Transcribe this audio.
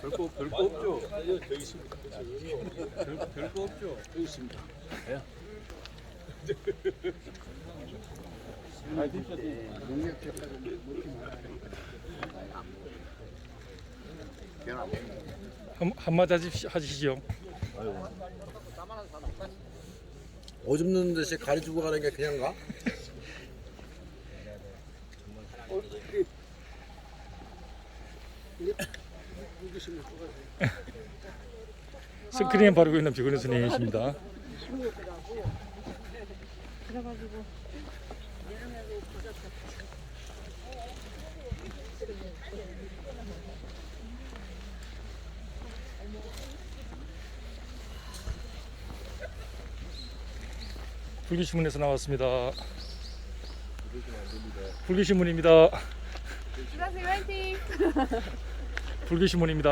별거 별거 없죠. 저기 있습니다. 별 별거 없죠. 여기 있습니다. 한, 한마디 하십시- 하시죠. 오줌 누는 듯이 가르치고 가는 게 그냥 가? 스크린에 바르고 있는 비건의 선생님이십니다. 불기신문에서 나왔습니다. 불기신문입니다. 주라세 화이팅! 불기신문입니다.